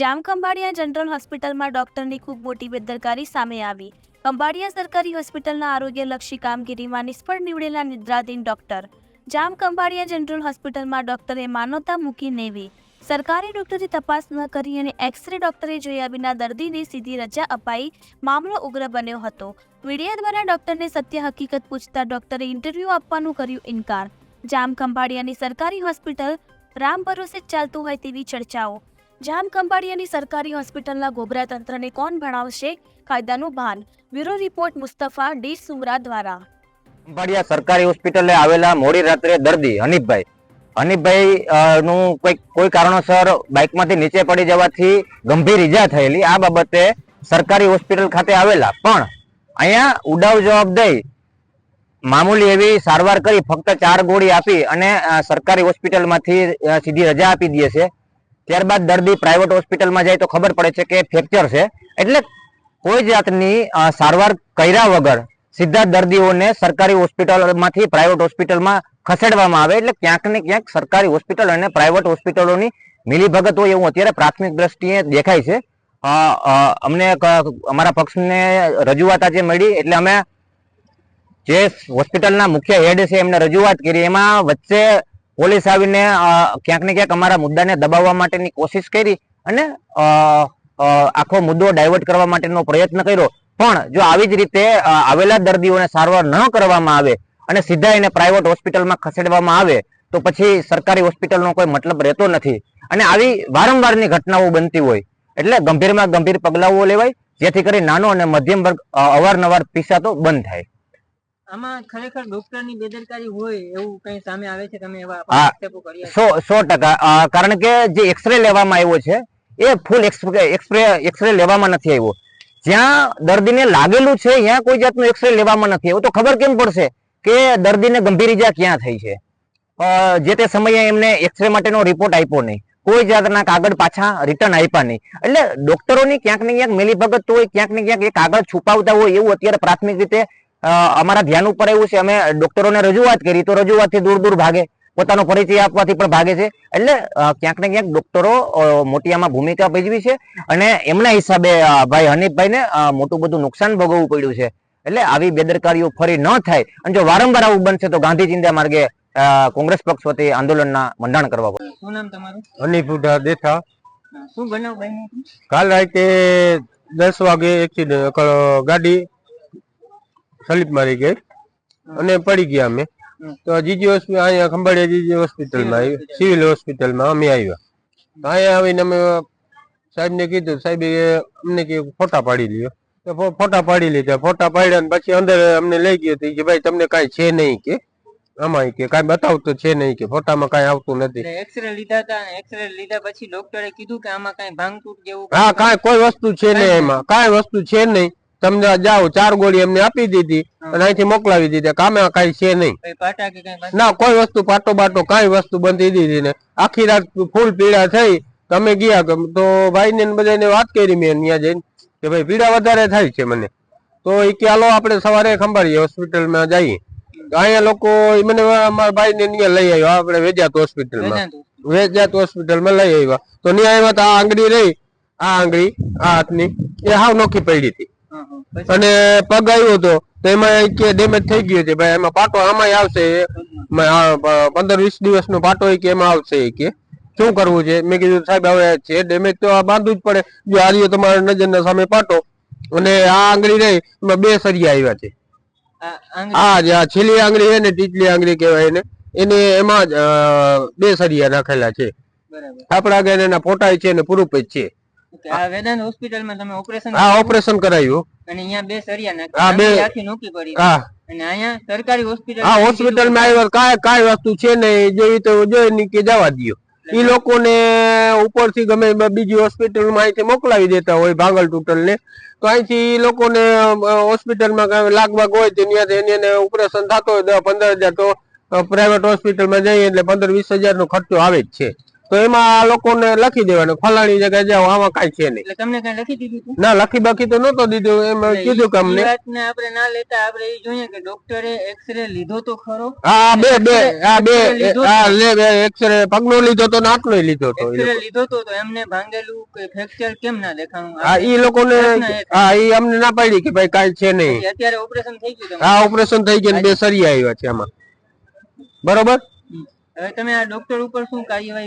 Jamkhambhaliya general હોસ્પિટલમાં ડોક્ટરની ખૂબ મોટી બેદરકારી સામે આવી. ખંભાળિયા સરકારી હોસ્પિટલના આરોગ્યલક્ષી કામગીરીમાં નિષ્ફળ નીવડેલા નિદ્રાધીન ડોક્ટર. જામ ખંભાળિયા જનરલ હોસ્પિટલમાં ડોક્ટરે માનવતા મૂકી નેવી. સરકારી ડોક્ટરે તપાસ ન કરી અને એક્સરે ડોક્ટરે જોયા વિના દર્દીને સીધી રજા અપાઈ મામલો ઉગ્ર બન્યો હતો. મીડિયા દ્વારા ડોક્ટરને સત્ય હકીકત પૂછતા ડોક્ટરે ઇન્ટરવ્યૂ આપવાનું કર્યું ઇનકાર. જામ ખંભાળિયાની સરકારી હોસ્પિટલ રામ ભરોસે ચાલતું હોય તેવી ચર્ચાઓ. જામ ખંભાળિયાની સરકારી હોસ્પિટલના ગોબરા તંત્રને કોણ ભણાવશે? કાયદાનું ભાન. Bureau report Mustafa D Sumra દ્વારા. ખંભાળિયા સરકારી હોસ્પિટલે આવેલા મોડી રાત્રે દર્દી હનીફભાઈ. હનીફભાઈ નું કોઈ કોઈ કારણોસર બાઇકમાંથી નીચે પડી જવાથી ગંભીર ઈજા થયેલી. આ બાબતે સરકારી હોસ્પિટલ ખાતે આવેલા. પણ અહીંયા ઉડાવ જવાબ દઈ મામૂલી એવી સારવાર કરી, ફક્ત ચાર ગોળી આપી અને સરકારી હોસ્પિટલમાંથી સીધી રજા આપી દે છે. ત્યારબાદ દર્દી પ્રાઇવેટ હોસ્પિટલમાં જાય તો ખબર પડે છે કે ફ્રેક્ચર છે. એટલે કોઈ જાતની સારવાર કર્યા વગર સીધા દર્દીઓને સરકારી હોસ્પિટલમાંથી પ્રાઇવેટ હોસ્પિટલમાં ખસેડવામાં આવે. એટલે ક્યાંક ને ક્યાંક સરકારી હોસ્પિટલ અને પ્રાઇવેટ હોસ્પિટલોની મિલીભગત હોય એવું અત્યારે પ્રાથમિક દ્રષ્ટિએ દેખાય છે. અમને અમારા પક્ષને રજૂઆત આજે મળી. એટલે અમે જે હોસ્પિટલના મુખ્ય હેડ છે એમને રજૂઆત કરી. એમાં વચ્ચે પોલીસ આવીને ક્યાંક ને ક્યાંક અમારા મુદ્દાને દબાવવા માટેની કોશિશ કરી અને આખો મુદ્દો ડાયવર્ટ કરવા માટેનો પ્રયત્ન કર્યો. પણ જો આવી જ રીતે આવેલા દર્દીઓને સારવાર ન કરવામાં આવે અને સીધા એને પ્રાઇવેટ હોસ્પિટલમાં ખસેડવામાં આવે, તો પછી સરકારી હોસ્પિટલનો કોઈ મતલબ રહેતો નથી. અને આવી વારંવારની ઘટનાઓ બનતી હોય. એટલે ગંભીરમાં ગંભીર પગલાઓ લેવાય, જેથી કરી નાનો અને મધ્યમ વર્ગ અવારનવાર પીસાતો બંધ થાય. આમાં ખરેખર ડોક્ટરની બેદરકારી હોય એવું કંઈ સામે આવે છે? તમે એવા આક્ષેપો કર્યા સો સો ટકા. કારણ કે જે એક્સરે લેવામાં આવ્યો છે એ ફૂલ એક્સરે એક્સરે લેવામાં નથી આવ્યો. જ્યાં દર્દીને લાગેલું છે ત્યાં કોઈ જાતનું એક્સરે લેવામાં નથી આવ્યો. તો ખબર કેમ પડશે કે દર્દીને ગંભીર ઈજા ક્યાં થઈ છે? જે તે સમયે એમને એક્સરે માટેનો રિપોર્ટ આપ્યો નહીં. કોઈ જાતના કાગળ પાછા રિટર્ન આપ્યા નહીં. એટલે ડોક્ટરોની ક્યાંક ને ક્યાંક મિલીભગત હોય ક્યાંક ને ક્યાંક એ કાગળ છુપાવતા હોય એવું અત્યારે પ્રાથમિક રીતે અમારા ધ્યાન ઉપર એવું છે અમે ડોક્ટરોને રજૂઆત કરી તો રજૂઆતથી દૂર દૂર ભાગે પોતાનો પરિચય આપવાથી પણ ભાગે છે. એટલે ક્યાંક ને ક્યાંક ડોક્ટરો મોટિયામાં ભૂમિકા ભજવી છે અને એમના હિસાબે ભાઈ હનીફભાઈને મોટું બધું નુકસાન ભોગવવું પડ્યું છે. એટલે આવી બેદરકારીઓ ફરી ન થાય. અને જો વારંવાર આવું બનશે તો ગાંધી ચિંતા માર્ગે કોંગ્રેસ પક્ષ વતી આંદોલનના મંડાણ કરવા પડે શું નામ તમારું? હનીફુડા દેથા. શું બનાવ કાલ રાતે દસ વાગે એક્સિડન્ટ ગાડી સ્લીપ મારી ગઈ અને પડી ગયા અમે. તો જીજી હોસ્પિટલ અહીંયા ખંભાળિયા જીજી હોસ્પિટલમાં આવી હોસ્પિટલ. સિવિલ હોસ્પિટલમાં અમે આવ્યા. અહીંયા આવીને અમે સાહેબને કીધું સાહેબે અમને કે ફોટા પાડી લ્યો. તો ફોટા પાડી લીધા. ફોટા પાડ્યા પછી અંદર અમને લઈ ગયો તો કે ભાઈ તમને કાંઈ છે નહીં કે? આમાં કે કાંઈ બતાવતું છે નહીં કે? ફોટામાં કાંઈ આવતું નથી. એક્સરે લીધા હતા એક્સરે લીધા પછી ડોક્ટરે કીધું કે આમાં કઈ ભાંગતૂટ જેવું હા કાંઈ કોઈ વસ્તુ છે નહીં એમાં. કાંઈ વસ્તુ છે નહીં. તમને જાઓ ચાર ગોળી એમને આપી દીધી અને અહીંથી મોકલાવી દીધી. કામે કઈ છે નહીં. ના કોઈ વસ્તુ પાટો બાટો કઈ વસ્તુ બંધી દીધી ને. આખી રાત ફૂલ પીડા થઈ. તમે ગયા તો ભાઈ ને બધાને વાત કરી મેં ત્યાં જઈને કે ભાઈ પીડા વધારે થાય છે મને. તો એ કે હાલો આપણે સવારે ખંભાળીએ હોસ્પિટલમાં જઈએ. તો અહીંયા લોકો મને મારા ભાઈ ને ત્યાં લઈ આવ્યો. આપણે વેજાત હોસ્પિટલમાં. વેજાત હોસ્પિટલમાં લઈ આવ્યા. તો ત્યાં આવ્યા તો આ આંગળી રહી. આ આંગળી આ હાથની એ હાવ નોખી પડી હતી. અને પગ આવ્યો હતો તો એમાં કે ડેમેજ થઈ ગયો છે. ભાઈ એમાં પાટો આમાંય આવશે. પંદર વીસ દિવસનો પાટો કે એમાં આવશે કે. શું કરવું છે? મેં કીધું સાહેબ હવે છે ડેમેજ તો આ બાંધવું જ પડે. જો હારીઓ તમારા નજરના સામે પાટો અને આ આંગળી રહી એમાં બે સરિયા આવ્યા છે. આ જે આ છેલ્લી આંગળી હોય ને ટીચલી આંગળી કહેવાય એને. એને એમાં જ બે સરિયા નાખેલા છે. આપણા ગયા એના ફોટા છે ને પ્રૂફ જ છે. આ વેદાંત હોસ્પિટલમાં તમે ઓપરેશન આ ઓપરેશન કરાયું. અને અહીંયા બે સરિયા નાખ્યા બે- આખી નોકી પડી હા. અને અહીંયા સરકારી હોસ્પિટલ હા હોસ્પિટલમાં આવ્યો કાય કાય વસ્તુ છે ને જોઈ તો જોઈ કે જવા દ્યો. એ લોકોને ઉપરથી ગમે બીજી હોસ્પિટલમાં અહીંથી મોકલાવી દેતા હોય ભાંગલ ટૂટલ ને. તો અહીંથી ઈ લોકોને હોસ્પિટલમાં કાંઈ લાગવાગ હોય તો ત્યાંથી એને ઓપરેશન થતો હોય દસ પંદર હજાર તો પ્રાઇવેટ હોસ્પિટલમાં જઈએ એટલે પંદર વીસ હજાર નો ખર્ચો આવે જ છે. તો એમાં આ લોકોને લખી દેવાનું ફલાણી જગ્યાએ જાઓ આમાં કઈ છે નહીં. એટલે તમને કઈ લખી દીધું ના લખી બાકી તો નતો દીધું એમ કીધું કે અમને. આપણે ના લેતા આપણે એ જોઈએ કે ડોક્ટરે એક્સરે લીધો તો ખરો? હા બે બે આ બે આ લે બે એક્સરે પગનો લીધો તો ને આટલો લીધો તો એક્સરે લીધો તો તો એમને ભાંગેલું કે ફ્રેક્ચર કેમ ના દેખાણું? હા ઈ લોકોને હા ઈ અમને ના પાડી કે ભાઈ કઈ છે નહીં. અત્યારે ઓપરેશન થઈ ગયું હા ઓપરેશન થઈ ગયું બે સરિયા આવ્યા છે આમાં. બરોબર. હવે ડોક્ટર ઉપર શું કાર્યવાહી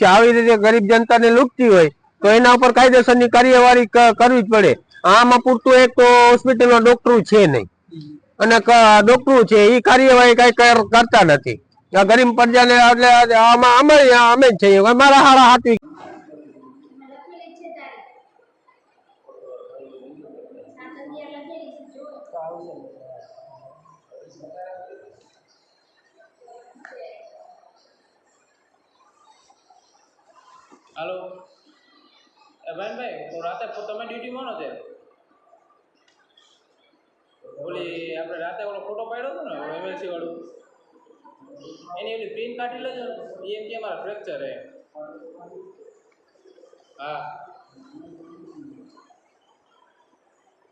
છે. આવી કાર્યવાહી કરવી જ પડે. આમાં પૂરતું એક તો હોસ્પિટલમાં ડોક્ટર છે નહીં. અને ડોક્ટર છે એ કાર્યવાહી કઈ કરતા નથી. ગરીબ પ્રજાને એટલે અમે અમે જ છીએ. હારા હાથવી હાલો. ભાઈ તો રાતે તમે ડ્યુટીમાં નહોતે ઓલી આપણે રાતે ઓલો ફોટો પાડ્યો હતો ને એમએલસી વાળું? એની ઓલી પ્રિન્ટ કાઢી લેજો ને. એમ કે અમારા ફ્રેક્ચર હે. હા.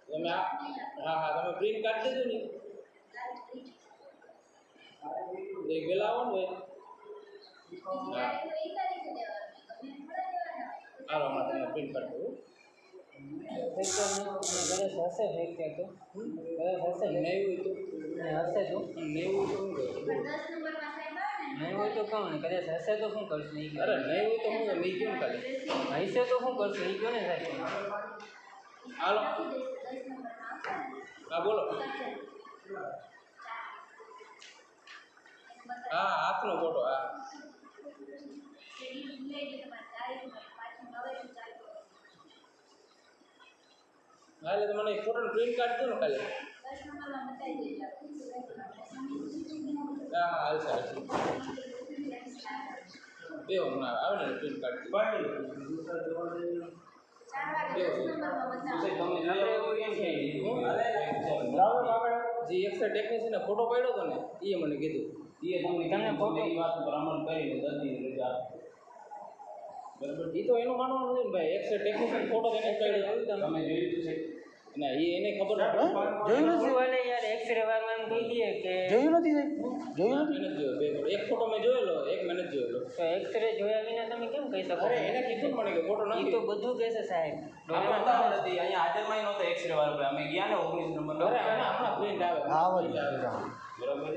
તમે આ, હા હા, તમે પ્રિન્ટ કાઢી દેજો ને. એક વેલા આવો ને હા. હાલો હમણાં તમને પ્રિન્ટ કાઢી દઉં હશે ફ્રેક્ચર તો હશે નેવું તો હશે તો નેવું તો શું કરું નહીં હોય તો કહું ને કદાચ હશે તો શું કરશે નહીં અરે નહીં હોય તો હું નહીં કેમ ખાલી હશે તો શું કરશે એ કયો ને સાહેબ હાલો હા બોલો હા હાથનો ફોટો હા એટલે તો મને ફોટો પ્રિન્ટ કાર્ડ દો ને કાલે હા હાલ હાલશે બે હમણાં આવે ને પ્રિન્ટ કાઢી જે ટેકનિશિયને ફોટો પાડ્યો હતો ને એ મને કીધું. એ તમને ફોટો વાત પર અમલ કરીને દર્દીને રજા. બરાબર? એ તો એનું માનવાનું નથી ને ભાઈ. એક ટેકનિશિયન ફોટો તેને પાડ્યો તમે જોયું છે. ના એ એને ખબર જોયું નથી? યાર એક્સરે વાળાને કહી દઈએ કે જોયું નથી જોયું નથી. એને જોયો. બે એક ફોટો મેં જોયેલો એક મેં નથી જોયેલો. તો એક્સરે જોયા વિના તમે કેમ કહી શકો? અરે એને કીધું મને કે ફોટો નથી. તો બધું કહેશે સાહેબ. આપણે બતાવવા નથી અહીંયા હાજરમાં નહોતો એક્સરે વાળો ભાઈ. અમે ગયા ને ઓગણીસ નંબર અરે હમણાં હમણાં પ્રિન્ટ આવે. બરાબર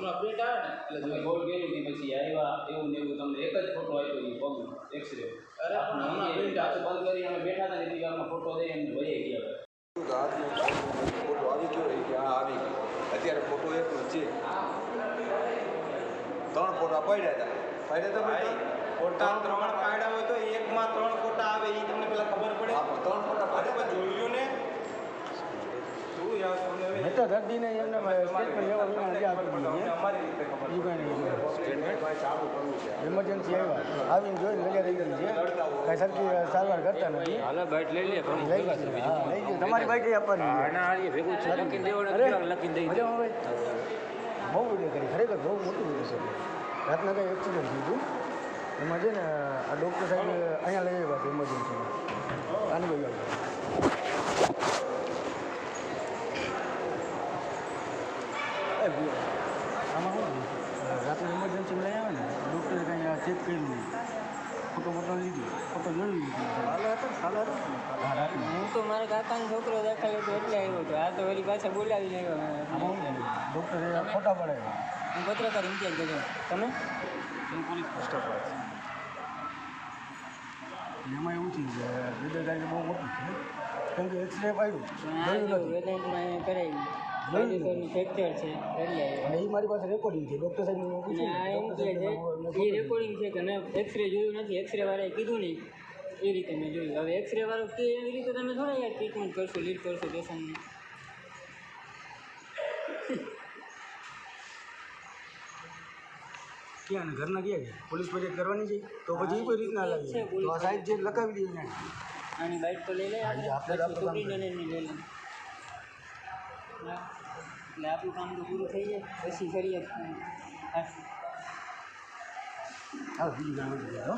હમણાં પ્રિન્ટ આવે ને એટલે તમે ગોળ કોલ કરી હતી પછી આવ્યા એવું ને એવું તમને એક જ ફોટો આપ્યો એ પગનો એક્સરે અરે પણ હમણાં પ્રિન્ટ આવે બંધ કરી અમે બેઠા હતા ને એટલે આમાં ફોટો દઈ એમને વહી ગયા ફોટો આવી ગયો કે હા આવી ગયો? અત્યારે ફોટો એકનો છે. ત્રણ ફોટા પડ્યા હતા. પડ્યા તો ભાઈ ફોટા ત્રણ પાડ્યા. હોય તો એકમાં ત્રણ ફોટા આવે એ તમને પેલા ખબર પડે? ત્રણ ફોટા પાડ્યા જોયું ને. મેં તો દર્દીને એમને ભાઈ એમરજન્સી આવ્યા. આવીને જોઈને રજા રહી ગઈ છે. કાંઈ સરખી સારવાર કરતા નથી. હાલો લઈ લે લઈ ગઈ તમારી બાઈક આપવાની લખીને દેવાનું લખીને દઈ ભાઈ. બહુ વીડિયો કરી. ખરેખર બહુ મોટું વીડિયો છે. રાતના કંઈ એક્સિડન્ટ થયું હતું. એમાં છે ને આ ડૉક્ટર સાહેબ અહીંયા લઈ આવ્યા છે ઇમરજન્સીમાં આની બાજુ આવ્યા એ ભૂ- આમાં શું થયું? રાત્રે ઇમરજન્સીમાં લઈ આવે ને ડૉક્ટરે કંઈ ચેક કર્યું નહીં ફોટો ફોટો લીધી ફોટો જોઈ લીધી હાલા હતા હાલા હતા હા રાત્રે હું તો મારા કાકાનો છોકરો દાખલ હતો એટલે આવ્યો હતો પાછા બોલાવી થયું? ડૉક્ટરે ફોટા હું પત્રકાર ઇમ્તિયાઝ ગજર તમે? એમાં એવું થયું કે બેદરકારી બહુ મોટી છે કેમ કે એક્સરે પાડ્યું કાયદેસરનું ફ્રેક્ચર છે એટલે મારી પાસે રેકોર્ડિંગ છે ડૉક્ટર સાહેબ હું આ એમ છે એ રેકોર્ડિંગ છે કે મેં એક્સરે જોયું નથી એક્સરે વાળાએ કીધું નહીં. એ રીતે મેં જોયું. હવે એક્સરે વાળો કે એવી રીતે તમે થોડા યાર ટ્રીટમેન્ટ કરશો લીડ કરશો પેશન્ટને ક્યાં અને ઘરના ક્યાં છે પોલીસ ફરિયાદ કરવાની છે? તો પછી એ કોઈ રીતના લાવી તો આ સાહેબ જે લખાવી દઈએ ને આની બાઇક તો લઈ લે હા, આપણે આપણે કામ તો પૂરું થઈ જાય પછી કરીએ થાય. બીજું કામ હો.